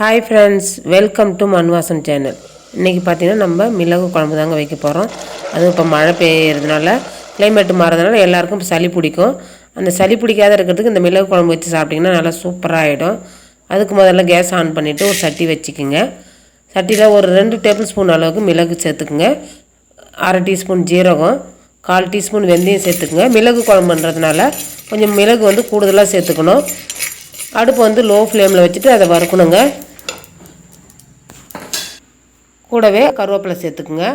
Hi friends welcome to Manvasan channel இன்றைக்கி பார்த்தீங்கன்னா நம்ம மிளகு குழம்பு தாங்க வைக்க போகிறோம் அதுவும் இப்போ மழை பெய்யறதுனால கிளைமேட்டு மாறதுனால எல்லாருக்கும் சளி பிடிக்கும். அந்த சளி பிடிக்காத இருக்கிறதுக்கு இந்த மிளகு குழம்பு வச்சு சாப்பிட்டிங்கன்னா நல்லா சூப்பராக ஆகிடும் அதுக்கு முதல்ல கேஸ் ஆன் பண்ணிவிட்டு ஒரு சட்டி வச்சுக்கோங்க. சட்டியில் ஒரு ரெண்டு டேபிள் ஸ்பூன் அளவுக்கு மிளகு சேர்த்துக்குங்க. அரை டீஸ்பூன் ஜீரகம் கால் டீஸ்பூன் வெந்தயம் சேர்த்துக்குங்க. மிளகு குழம்புன்றதுனால கொஞ்சம் மிளகு வந்து கூடுதலாக சேர்த்துக்கணும். அடுப்பு வந்து லோ ஃப்ளேமில் வச்சுட்டு அதை வறுக்கணுங்க. கூடவே கருவேப்பிலை சேர்த்துக்குங்க.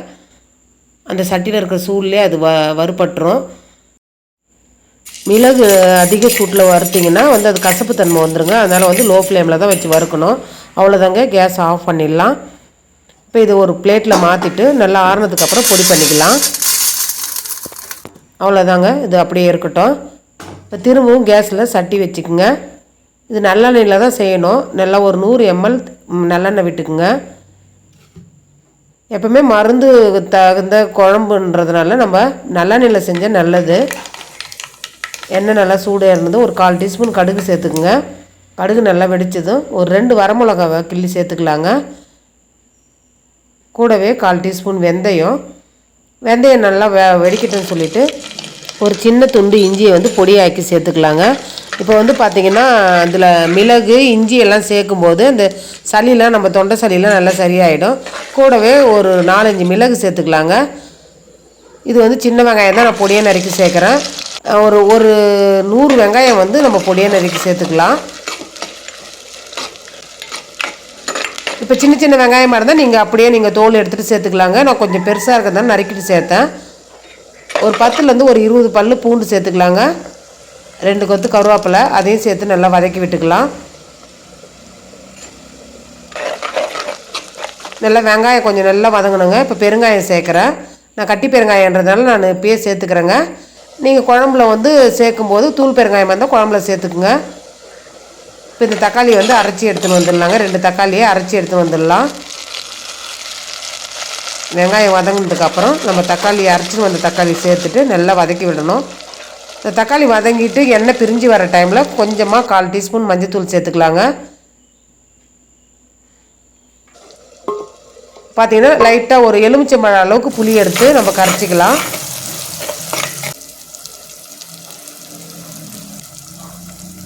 அந்த சட்டியில் இருக்கிற சூட்லேயே அது வ வறுபட்டுரும். மிளகு அதிக சூட்டில் வறுத்திங்கன்னா வந்து அது கசப்பு தன்மை வந்துடுங்க அதனால் வந்து லோ ஃப்ளேமில் தான் வச்சு வறுக்கணும். அவ்வளோதாங்க கேஸ் ஆஃப் பண்ணிடலாம். இப்போ இது ஒரு பிளேட்டில் மாற்றிட்டு நல்லா ஆறுனதுக்கப்புறம் பொடி பண்ணிக்கலாம். அவ்வளோதாங்க இது அப்படியே இருக்கட்டும். இப்போ திரும்பவும் கேஸில் சட்டி வச்சுக்குங்க. இது நல்லெண்ணெயில் தான் செய்யணும். நல்லா ஒரு நூறு எம்எல் நல்லெண்ணெய் விட்டுக்குங்க. எப்பவுமே மருந்து தகுந்த குழம்புன்றதுனால நம்ம நல்லெண்ணெயில் செஞ்சால் நல்லது. எண்ணெய் நல்லா சூடாக இருந்தது ஒரு கால் டீஸ்பூன் கடுகு சேர்த்துக்குங்க. கடுகு நல்லா வெடித்ததும் ஒரு ரெண்டு வரமிளகாவை கிள்ளி சேர்த்துக்கலாங்க. கூடவே கால் டீஸ்பூன் வெந்தயம். வெந்தயம் நல்லா வெ வெடிக்கட்டும்னு சொல்லிவிட்டு ஒரு சின்ன துண்டு இஞ்சியை வந்து பொடியாக்கி சேர்த்துக்கலாங்க. இப்போ வந்து பார்த்திங்கன்னா அதில் மிளகு இஞ்சி எல்லாம் சேர்க்கும்போது அந்த சளியெலாம் நம்ம தொண்டை சளிலாம் நல்லா சரியாயிடும். கூடவே ஒரு நாலஞ்சு மிளகு சேர்த்துக்கலாங்க. இது வந்து சின்ன வெங்காயம் தான் நான் பொடியாக நறுக்கி சேர்க்குறேன். ஒரு ஒரு நூறு வெங்காயம் வந்து நம்ம பொடியாக நறுக்கி சேர்த்துக்கலாம். இப்போ சின்ன சின்ன வெங்காயமாக இருந்தால் நீங்கள் அப்படியே நீங்கள் தோல் எடுத்துகிட்டு சேர்த்துக்கலாங்க. நான் கொஞ்சம் பெருசாக இருக்கிறதால நறுக்கிட்டு சேர்த்தேன். ஒரு பத்துலேருந்து ஒரு இருபது பல் பூண்டு சேர்த்துக்கலாங்க. ரெண்டு கொத்து கருவேப்பிலை அதையும் சேர்த்து நல்லா வதக்கி விட்டுக்கலாம். நல்லா வெங்காயம் கொஞ்சம் நல்லா வதங்கணுங்க. இப்போ பெருங்காயம் சேர்க்குறேன். நான் கட்டி பெருங்காயன்றதுனால நான் இப்பயே சேர்த்துக்கிறேங்க. நீங்கள் குழம்புல வந்து சேர்க்கும்போது தூள் பெருங்காயமாக இருந்தால் குழம்புல சேர்த்துக்குங்க. இப்போ இந்த தக்காளி வந்து அரைச்சி எடுத்துன்னு வந்துடலாங்க. ரெண்டு தக்காளியை அரைச்சி எடுத்துன்னு வந்துடலாம். வெங்காயம் வதங்கினதுக்கப்புறம் நம்ம தக்காளி அரைச்சின்னு வந்த தக்காளி சேர்த்துட்டு நல்லா வதக்கி விடணும். இந்த தக்காளி வதங்கிட்டு எண்ணெய் பிரிஞ்சு வர டைமில் கொஞ்சமாக கால் டீஸ்பூன் மஞ்சத்தூள் சேர்த்துக்கலாங்க. பார்த்தீங்கன்னா லைட்டாக ஒரு எலுமிச்சம்பழம் அளவுக்கு புளி எடுத்து நம்ம கரைச்சிக்கலாம்.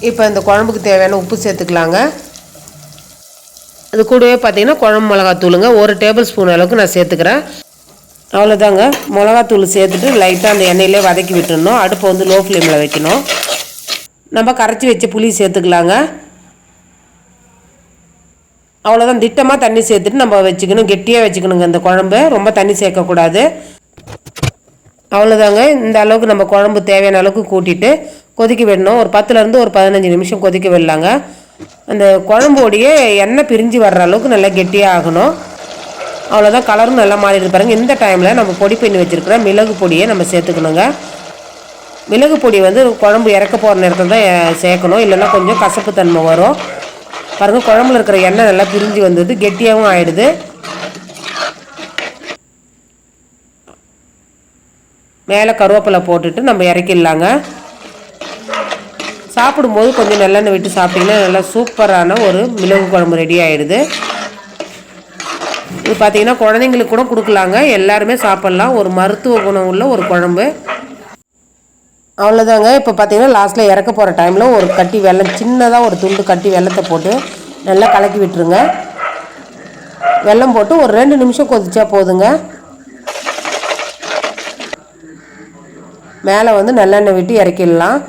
இப்போ இந்த குழம்புக்கு தேவையான உப்பு சேர்த்துக்கலாங்க. அது கூடவே பார்த்தீங்கன்னா குழம்பு மிளகாத்தூளுங்க. ஒரு டேபிள் ஸ்பூன் அளவுக்கு நான் சேர்த்துக்கிறேன். அவ்வளோதாங்க மிளகாத்தூள் சேர்த்துட்டு லைட்டாக அந்த எண்ணெயிலே வதக்கி விட்டுடணும் அடுப்பை வந்து லோ ஃப்ளேமில் வைக்கணும். நம்ம கரைச்சி வச்ச புளி சேர்த்துக்கலாங்க. அவ்வளோதான் திட்டமாக தண்ணி சேர்த்துட்டு நம்ம வச்சுக்கணும். கெட்டியாக வச்சுக்கணுங்க இந்த குழம்பு. ரொம்ப தண்ணி சேர்க்கக்கூடாது. அவ்வளோதாங்க இந்த அளவுக்கு நம்ம குழம்பு தேவையான அளவுக்கு கூட்டிட்டு கொதிக்க விடணும். ஒரு பத்துலேருந்து ஒரு பதினஞ்சு நிமிஷம் கொதிக்க விடலாங்க. அந்த குழம்போடைய எண்ணெய் பிரிஞ்சு வர்ற அளவுக்கு நல்லா கெட்டியாக ஆகணும். அவ்வளோதான் கலரும் நல்லா மாறிடுது பாருங்கள் இந்த டைமில் நம்ம பொடி பண்ணி வச்சுருக்கிற மிளகு பொடியை நம்ம சேர்த்துக்கணுங்க. மிளகு பொடி வந்து குழம்பு இறக்க போகிற நேரத்தில் தான் சேர்க்கணும். இல்லைன்னா கொஞ்சம் கசப்பு தன்மை வரும். பாருங்கள் குழம்புல இருக்கிற எண்ணெய் நல்லா பிரிஞ்சு வந்தது. கெட்டியாகவும் ஆயிடுது. மேலே கருவேப்பிலை போட்டுட்டு நம்ம இறக்கிடலாங்க. சாப்பிடும்போது கொஞ்சம் நல்லெண்ணெய் விட்டு சாப்பிட்டிங்கன்னா நல்லா சூப்பரான ஒரு மிளகு குழம்பு ரெடி ஆகிடுது இது பார்த்தீங்கன்னா குழந்தைங்களுக்கு கூட கொடுக்கலாங்க. எல்லாருமே சாப்பிட்லாம். ஒரு மருத்துவ குணம் உள்ள ஒரு குழம்பு. அவ்வளோதாங்க இப்போ பார்த்தீங்கன்னா லாஸ்ட்டில் இறக்க போகிற டைமில் ஒரு கட்டி வெள்ளம் சின்னதாக ஒரு துண்டு கட்டி வெள்ளத்தை போட்டு நல்லா கலக்கி விட்டுருங்க. வெல்லம் போட்டு ஒரு ரெண்டு நிமிஷம் கொதிச்சா போதுங்க. மேலே வந்து நல்லெண்ணெய் விட்டு இறக்கிடலாம்.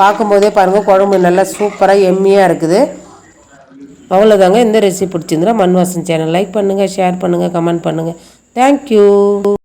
பார்க்கும்போதே பாருங்கள் குழம்பு நல்லா சூப்பராக எம்மியாக இருக்குது. அவ்வளோதாங்க இந்த ரெசிபி பிடிச்சிருந்தா மண்வாசன் சேனல் லைக் பண்ணுங்கள் ஷேர் பண்ணுங்கள் கமெண்ட் பண்ணுங்கள் தேங்க்யூ